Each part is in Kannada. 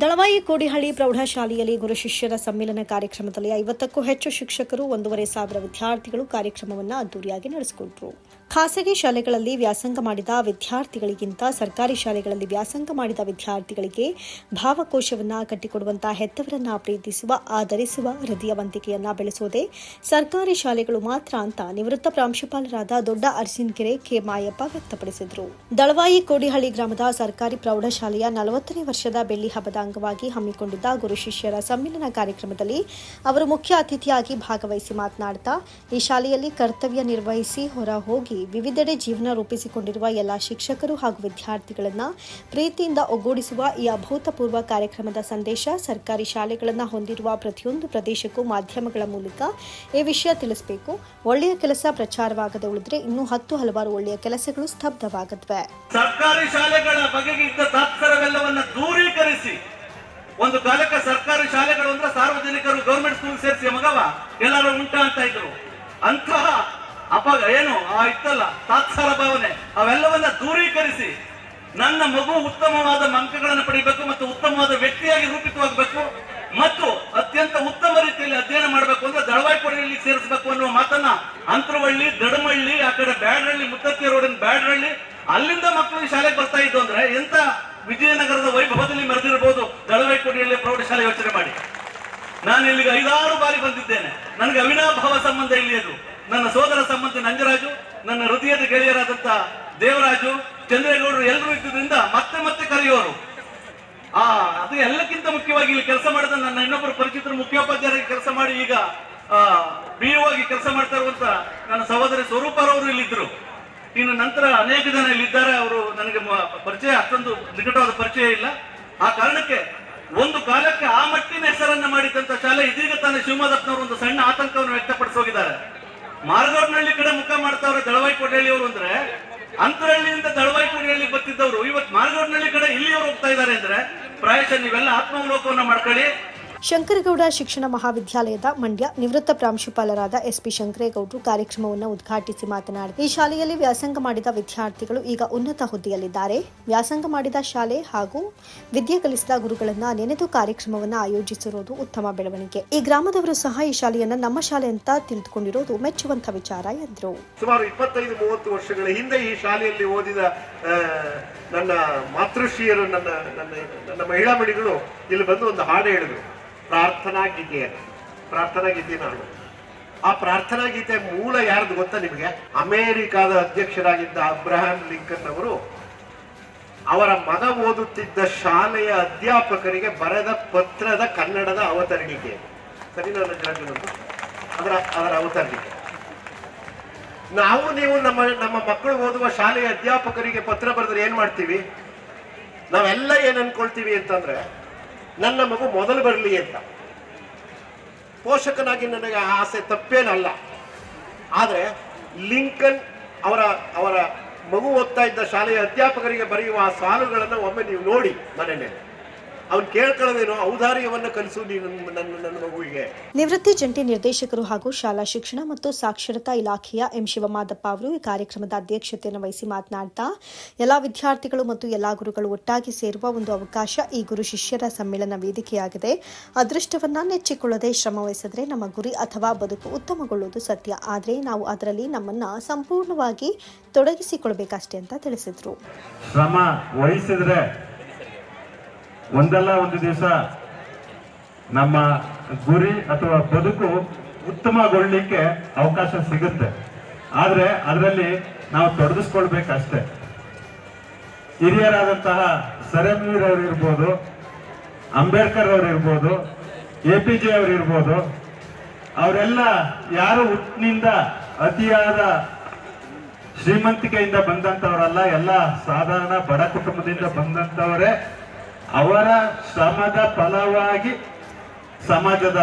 ದಳವಾಯಿ ಕೋಡಿಹಳ್ಳಿ ಪ್ರೌಢಶಾಲೆಯಲ್ಲಿ ಗುರು ಶಿಷ್ಯರ ಸಮ್ಮೇಳನ ಕಾರ್ಯಕ್ರಮದಲ್ಲಿ ಐವತ್ತಕ್ಕೂ ಹೆಚ್ಚು ಶಿಕ್ಷಕರು, ಒಂದೂವರೆ ಸಾವಿರ ವಿದ್ಯಾರ್ಥಿಗಳು ಕಾರ್ಯಕ್ರಮವನ್ನು ಅದ್ದೂರಿಯಾಗಿ ನಡೆಸಿಕೊಂಡರು. ಖಾಸಗಿ ಶಾಲೆಗಳಲ್ಲಿ ವ್ಯಾಸಂಗ ಮಾಡಿದ ವಿದ್ಯಾರ್ಥಿಗಳಿಗಿಂತ ಸರ್ಕಾರಿ ಶಾಲೆಗಳಲ್ಲಿ ವ್ಯಾಸಂಗ ಮಾಡಿದ ವಿದ್ಯಾರ್ಥಿಗಳಿಗೆ ಭಾವಕೋಶವನ್ನ ಕಟ್ಟಿಕೊಡುವಂತಹ ಹೆತ್ತವರನ್ನ ಪ್ರೀತಿಸುವ, ಆಧರಿಸುವ ಹೃದಯವಂತಿಕೆಯನ್ನ ಬೆಳೆಸುವುದೇ ಸರ್ಕಾರಿ ಶಾಲೆಗಳು ಮಾತ್ರ ಅಂತ ನಿವೃತ್ತ ಪ್ರಾಂಶುಪಾಲರಾದ ದೊಡ್ಡ ಅರ್ಜಿನ್ಕೆರೆ ಕೆ ಮಾಯಪ್ಪ ವ್ಯಕ್ತಪಡಿಸಿದರು. ದಳವಾಯಿ ಕೋಡಿಹಳ್ಳಿ ಗ್ರಾಮದ ಸರ್ಕಾರಿ ಪ್ರೌಢಶಾಲೆಯ ನಲವತ್ತನೇ ವರ್ಷದ ಬೆಳ್ಳಿ ಹಬ್ಬದ ಅಂಗವಾಗಿ ಹಮ್ಮಿಕೊಂಡಿದ್ದ ಗುರು ಶಿಷ್ಯರ ಸಮ್ಮಿಲನ ಕಾರ್ಯಕ್ರಮದಲ್ಲಿ ಅವರು ಮುಖ್ಯ ಅತಿಥಿಯಾಗಿ ಭಾಗವಹಿಸಿ ಮಾತನಾಡ್ತಾ, ಈ ಶಾಲೆಯಲ್ಲಿ ಕರ್ತವ್ಯ ನಿರ್ವಹಿಸಿ ಹೊರ ಹೋಗಿ ವಿವಿಧೆಡೆ ಜೀವನ ರೂಪಿಸಿಕೊಂಡಿರುವ ಎಲ್ಲ ಶಿಕ್ಷಕರು ಹಾಗೂ ವಿದ್ಯಾರ್ಥಿಗಳನ್ನು ಪ್ರೀತಿಯಿಂದ ಒಗ್ಗೂಡಿಸುವ ಈ ಅಭೂತಪೂರ್ವ ಕಾರ್ಯಕ್ರಮದ ಸಂದೇಶ ಸರ್ಕಾರಿ ಶಾಲೆಗಳನ್ನು ಹೊಂದಿರುವ ಪ್ರತಿಯೊಂದು ಪ್ರದೇಶಕ್ಕೂ ಮಾಧ್ಯಮಗಳ ಮೂಲಕ ಈ ವಿಷಯ ತಿಳಿಸಬೇಕು. ಒಳ್ಳೆಯ ಕೆಲಸ ಪ್ರಚಾರವಾಗದೆ ಉಳಿದ್ರೆ ಇನ್ನೂ ಹತ್ತು ಹಲವಾರು ಒಳ್ಳೆಯ ಕೆಲಸಗಳು ಸ್ತಬ್ಧವಾಗತ್ವೆ ಸರ್ಕಾರಿ ಶಾಲೆಗಳ ಬಗೆಗಿದ್ದ ತಾತ್ಪರ್ಯವೆಲ್ಲವನ್ನ ದೂರೀಕರಿಸಿ ಒಂದು ಕಾಲಕ್ಕೆ ಸರ್ಕಾರಿ ಶಾಲೆಗಳು ಅಂದ್ರೆ ಸಾರ್ವಜನಿಕರು ಗೌರ್ಮೆಂಟ್ ಸ್ಕೂಲ್ ಸೇರಿಸಿ ಮಗವ, ಎಲ್ಲರೂ ಉಂಟ ಅಂತ ಇದ್ರು. ಅಂತಹ ಅಪಗ ಏನು? ಆ ಇತ್ತಲ್ಲ ತಾತ್ಸಾರ ಭಾವನೆ. ಅವೆಲ್ಲವನ್ನ ದೂರೀಕರಿಸಿ ನನ್ನ ಮಗು ಉತ್ತಮವಾದ ಅಂಕಗಳನ್ನು ಪಡಿಬೇಕು ಮತ್ತು ಉತ್ತಮವಾದ ವ್ಯಕ್ತಿಯಾಗಿ ರೂಪಿತವಾಗಬೇಕು ಮತ್ತು ಅತ್ಯಂತ ಉತ್ತಮ ರೀತಿಯಲ್ಲಿ ಅಧ್ಯಯನ ಮಾಡಬೇಕು ಅಂದ್ರೆ ದಳವಾಯಿಕೊಡೆಯಲ್ಲಿ ಸೇರಿಸಬೇಕು ಅನ್ನುವ ಮಾತನ್ನ ಅಂತರವಳ್ಳಿ, ದಡಮಳ್ಳಿ, ಆ ಕಡೆ ಬ್ಯಾಡ್ರಳ್ಳಿ, ಮುತ್ತತ್ತಿ ರೋಡಿನ ಬ್ಯಾಡ್ರಳ್ಳಿ, ಅಲ್ಲಿಂದ ಮಕ್ಕಳು ಈ ಶಾಲೆಗೆ ಬರ್ತಾ ಇದ್ದು ಅಂದ್ರೆ ಎಂತ ವಿಜಯನಗರದ ವೈಭವದಲ್ಲಿ ಮರೆದಿರಬಹುದು ದಳವಾಯಿಕೊಡಿಯಲ್ಲಿ ಪ್ರೌಢಶಾಲೆ ಯೋಚನೆ ಮಾಡಿ. ನಾನು ಇಲ್ಲಿಗೆ ಐದಾರು ಬಾರಿ ಬಂದಿದ್ದೇನೆ. ನನಗೆ ಅವಿನಾಭಾವ ಸಂಬಂಧ ಇಲ್ಲಿ ಅದು. ನನ್ನ ಸೋದರ ಸಂಬಂಧಿ ನಂಜರಾಜು, ನನ್ನ ಹೃದಯದ ಗೆಳೆಯರಾದಂತ ದೇವರಾಜು, ಚಂದ್ರೇಗೌಡರು ಎಲ್ಲರೂ ಇದ್ದುದರಿಂದ ಮತ್ತೆ ಮತ್ತೆ ಕರೆಯೋರು. ಆ, ಅದು ಎಲ್ಲಕ್ಕಿಂತ ಮುಖ್ಯವಾಗಿ ಇಲ್ಲಿ ಕೆಲಸ ಮಾಡಿದ ನನ್ನ ಇನ್ನೊಬ್ಬರು ಪರಿಚಿತರು ಮುಖ್ಯೋಪಾಧ್ಯಾಯರಾಗಿ ಕೆಲಸ ಮಾಡಿ ಈಗ ಬಿ ಆಗಿ ಕೆಲಸ ಮಾಡ್ತಾ ಇರುವಂತ ನನ್ನ ಸಹೋದರಿ ಸ್ವರೂಪರವರು ಇಲ್ಲಿದ್ರು ಇನ್ನು ನಂತರ ಅನೇಕ ಜನ ಇಲ್ಲಿದ್ದಾರೆ. ಅವರು ನನಗೆ ಪರಿಚಯ, ಅಷ್ಟೊಂದು ನಿಕಟವಾದ ಪರಿಚಯ ಇಲ್ಲ. ಆ ಕಾರಣಕ್ಕೆ ಒಂದು ಕಾಲಕ್ಕೆ ಆ ಮಟ್ಟಿನ ಹೆಸರನ್ನ ಮಾಡಿದಂತ ಶಾಲೆ ಇದೀಗ ತಾನೇ ಶಿವಮೊಗ್ಗದವರು ಒಂದು ಸಣ್ಣ ಆತಂಕವನ್ನು ವ್ಯಕ್ತಪಡಿಸಿ ಹೋಗಿದ್ದಾರೆ ಕಡೆ ಮುಖ ಮಾಡ್ತಾವ್ರೆ ದಳವಾಯಿ ಅವರು ಅಂದ್ರೆ ಅಂತರಹಳ್ಳಿಯಿಂದ ದಳವಾಯಿ ಕೊಡಹಳ್ಳಿ ಬರ್ತಿದ್ದವರು, ಇವತ್ತು ಮಾರ್ಗೌಡ್ನಹಳ್ಳಿ ಕಡೆ ಇಲ್ಲಿಯವರು ಹೋಗ್ತಾ ಇದ್ದಾರೆ ಅಂದ್ರೆ, ಪ್ರಾಯಶಃ ನೀವೆಲ್ಲ ಆತ್ಮಾವಲೋಕವನ್ನ ಮಾಡ್ಕೊಳ್ಳಿ. ಶಂಕರಗೌಡ ಶಿಕ್ಷಣ ಮಹಾವಿದ್ಯಾಲಯದ ಮಂಡ್ಯ ನಿವೃತ್ತ ಪ್ರಾಂಶುಪಾಲರಾದ ಎಸ್ಪಿ ಶಂಕರೇಗೌಡರು ಕಾರ್ಯಕ್ರಮವನ್ನು ಉದ್ಘಾಟಿಸಿ ಮಾತನಾಡಿ ಈ ಶಾಲೆಯಲ್ಲಿ ವ್ಯಾಸಂಗ ಮಾಡಿದ ವಿದ್ಯಾರ್ಥಿಗಳು ಈಗ ಉನ್ನತ ಹುದ್ದೆಯಲ್ಲಿದ್ದಾರೆ. ವ್ಯಾಸಂಗ ಮಾಡಿದ ಶಾಲೆ ಹಾಗೂ ವಿದ್ಯೆ ಕಲಿಸಿದ ಗುರುಗಳನ್ನ ನೆನೆದು ಕಾರ್ಯಕ್ರಮವನ್ನು ಆಯೋಜಿಸಿರುವುದು ಉತ್ತಮ ಬೆಳವಣಿಗೆ. ಈ ಗ್ರಾಮದವರು ಸಹ ಈ ಶಾಲೆಯನ್ನು ನಮ್ಮ ಶಾಲೆ ಅಂತ ತಿಳಿದುಕೊಂಡಿರುವುದು ಮೆಚ್ಚುವಂತ ವಿಚಾರ, ಎಂದರು. ಸುಮಾರು ಇಪ್ಪತ್ತೈದು, ಮೂವತ್ತು ವರ್ಷಗಳ ಹಿಂದೆ ಈ ಶಾಲೆಯಲ್ಲಿ ಓದಿದ ನನ್ನ ಮಾತೃಶ್ರೀಯರು, ನನ್ನ ನನ್ನ ನನ್ನ ಮಹಿಳಾ ಮಡಿಗಳು ಇಲ್ಲಿ ಬಂದು ಒಂದು ಹಾಡು ಹೇಳಿದ್ರು. ಪ್ರಾರ್ಥನಾ ಗೀತೆಯನ್ನು ಪ್ರಾರ್ಥನಾ ಗೀತೆಯನ್ನು ಆ ಪ್ರಾರ್ಥನಾ ಗೀತೆ ಮೂಲ ಯಾರ್ದು ಗೊತ್ತಾ ನಿಮಗೆ? ಅಮೇರಿಕಾದ ಅಧ್ಯಕ್ಷರಾಗಿದ್ದ ಅಬ್ರಹಾಂ ಲಿಂಕನ್ ಅವರು ಅವರ ಮಗ ಓದುತ್ತಿದ್ದ ಶಾಲೆಯ ಅಧ್ಯಾಪಕರಿಗೆ ಬರೆದ ಪತ್ರದ ಕನ್ನಡದ ಅವತರಣಿಕೆ. ಸರಿ ನನ್ನ ಅದರ ಅದರ ಅವತರಣಿಕೆ. ನಾವು, ನೀವು ನಮ್ಮ ನಮ್ಮ ಮಕ್ಕಳು ಓದುವ ಶಾಲೆಯ ಅಧ್ಯಾಪಕರಿಗೆ ಪತ್ರ ಬರೆದ್ರೆ ಏನ್ ಮಾಡ್ತೀವಿ? ನಾವೆಲ್ಲ ಏನ್ ಅನ್ಕೊಳ್ತೀವಿ ಅಂತಂದ್ರೆ ನನ್ನ ಮಗು ಮೊದಲು ಬರಲಿ ಅಂತ. ಪೋಷಕನಾಗಿ ನನಗೆ ಆ ಆಸೆ ತಪ್ಪೇನಲ್ಲ. ಆದರೆ ಲಿಂಕನ್ ಅವರ ಅವರ ಮಗು ಓದ್ತಾ ಇದ್ದ ಶಾಲೆಯ ಅಧ್ಯಾಪಕರಿಗೆ ಬರೆಯುವ ಆ ಸಾಲುಗಳನ್ನು ಒಮ್ಮೆ ನೀವು ನೋಡಿ ಮನೆಯಲ್ಲಿ ಅವ್ನು ಕೇಳ್ಕೊಳ್ಳೋದೇನೋ ಔದಾರ್ಯವನ್ನು ಕಲಿಸು ನೀನು ನನ್ನ ನನ್ನ ಮಗುವಿಗೆ. ನಿವೃತ್ತಿ ಜಂಟಿ ನಿರ್ದೇಶಕರು ಹಾಗೂ ಶಾಲಾ ಶಿಕ್ಷಣ ಮತ್ತು ಸಾಕ್ಷರತಾ ಇಲಾಖೆಯ ಎಂ ಶಿವಮಾದಪ್ಪ ಅವರು ಈ ಕಾರ್ಯಕ್ರಮದ ಅಧ್ಯಕ್ಷತೆಯನ್ನು ವಹಿಸಿ ಮಾತನಾಡ್ತಾ ಎಲ್ಲಾ ವಿದ್ಯಾರ್ಥಿಗಳು ಮತ್ತು ಎಲ್ಲಾ ಗುರುಗಳು ಒಟ್ಟಾಗಿ ಸೇರುವ ಒಂದು ಅವಕಾಶ ಈ ಗುರು ಶಿಷ್ಯರ ಸಮ್ಮೇಳನ ವೇದಿಕೆಯಾಗಿದೆ. ಅದೃಷ್ಟವನ್ನ ನೆಚ್ಚಿಕೊಳ್ಳದೆ ಶ್ರಮ ವಹಿಸಿದ್ರೆ ನಮ್ಮ ಗುರಿ ಅಥವಾ ಬದುಕು ಉತ್ತಮಗೊಳ್ಳುವುದು ಸತ್ಯ. ಆದರೆ ನಾವು ಅದರಲ್ಲಿ ನಮ್ಮನ್ನ ಸಂಪೂರ್ಣವಾಗಿ ತೊಡಗಿಸಿಕೊಳ್ಬೇಕಷ್ಟೇ ಅಂತ ತಿಳಿಸಿದ್ರು. ಶ್ರಮ ವಹಿಸಿದ್ರೆ ಒಂದಲ್ಲ ಒಂದು ದಿವಸ ನಮ್ಮ ಗುರಿ ಅಥವಾ ಬದುಕು ಉತ್ತಮಗೊಳ್ಳಲಿಕ್ಕೆ ಅವಕಾಶ ಸಿಗುತ್ತೆ. ಆದರೆ ಅದರಲ್ಲಿ ನಾವು ತೊಡಗಿಸ್ಕೊಳ್ಬೇಕಷ್ಟೆ. ಹಿರಿಯರಾದಂತಹ ಸರಮೀರ್ ಅವರು ಇರ್ಬೋದು, ಅಂಬೇಡ್ಕರ್ ಅವರು ಇರ್ಬೋದು, ಎ ಪಿ ಜೆ ಅವರು ಇರ್ಬೋದು, ಅವರೆಲ್ಲ ಯಾರು ಹುಟ್ಟಿನಿಂದ ಅತಿಯಾದ ಶ್ರೀಮಂತಿಕೆಯಿಂದ ಬಂದಂಥವರಲ್ಲ ಎಲ್ಲ ಸಾಧಾರಣ ಬಡ ಕುಟುಂಬದಿಂದ ಬಂದಂತವರೇ ಅವರ ಶ್ರಮದ ಫಲವಾಗಿ ಸಮಾಜದ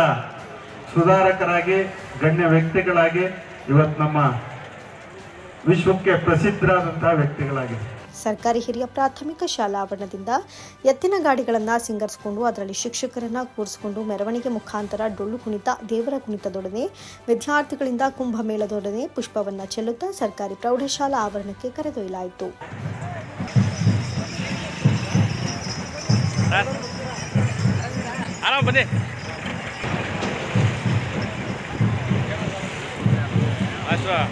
ಸುಧಾರಕರಾಗಿ, ಗಣ್ಯ ವ್ಯಕ್ತಿಗಳಾಗಿ ಇವತ್ತು ನಮ್ಮ ವಿಶ್ವಕ್ಕೆ ಪ್ರಸಿದ್ಧರಾದಂತಹ ವ್ಯಕ್ತಿಗಳಾಗಿ ಸರ್ಕಾರಿ ಹಿರಿಯ ಪ್ರಾಥಮಿಕ ಶಾಲಾ ಆವರಣದಿಂದ ಎತ್ತಿನ ಗಾಡಿಗಳನ್ನು ಸಿಂಗರಿಸಿಕೊಂಡು ಅದರಲ್ಲಿ ಶಿಕ್ಷಕರನ್ನ ಕೂರಿಸಿಕೊಂಡು ಮೆರವಣಿಗೆ ಮುಖಾಂತರ ಡೊಳ್ಳು ಕುಣಿತ, ದೇವರ ಕುಣಿತದೊಡನೆ, ವಿದ್ಯಾರ್ಥಿಗಳಿಂದ ಕುಂಭಮೇಳದೊಡನೆ ಪುಷ್ಪವನ್ನ ಚೆಲ್ಲುತ್ತಾ ಸರ್ಕಾರಿ ಪ್ರೌಢಶಾಲಾ ಆವರಣಕ್ಕೆ ಕರೆದೊಯ್ಯಲಾಯಿತು. આરામ બધે અચ્છા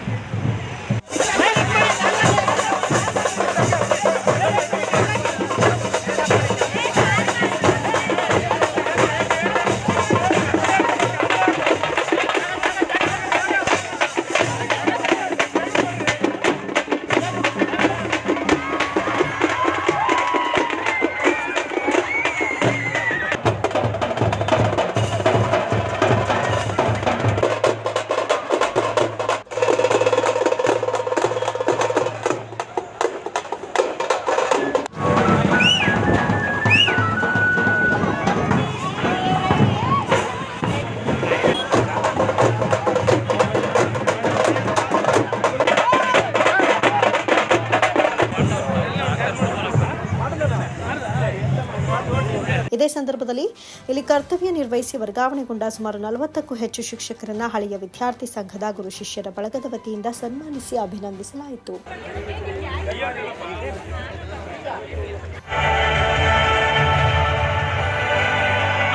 ಇಲ್ಲಿ ಕರ್ತವ್ಯ ನಿರ್ವಹಿಸಿ ವರ್ಗಾವಣೆಗೊಂಡ ಸುಮಾರು ನಲವತ್ತಕ್ಕೂ ಹೆಚ್ಚು ಶಿಕ್ಷಕರನ್ನ ಹಳೆಯ ವಿದ್ಯಾರ್ಥಿ ಸಂಘದ ಗುರು ಶಿಷ್ಯರ ಬಳಗದ ವತಿಯಿಂದ ಸನ್ಮಾನಿಸಿ ಅಭಿನಂದಿಸಲಾಯಿತು.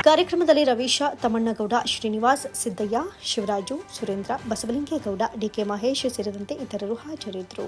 ಕಾರ್ಯಕ್ರಮದಲ್ಲಿ ರವೀಶ, ತಮ್ಮಣ್ಣಗೌಡ, ಶ್ರೀನಿವಾಸ್, ಸಿದ್ದಯ್ಯ, ಶಿವರಾಜು, ಸುರೇಂದ್ರ, ಬಸವಲಿಂಗೇಗೌಡ ಡಿಕೆ ಮಹೇಶ್ ಸೇರಿದಂತೆ ಇತರರು ಹಾಜರಿದ್ದರು.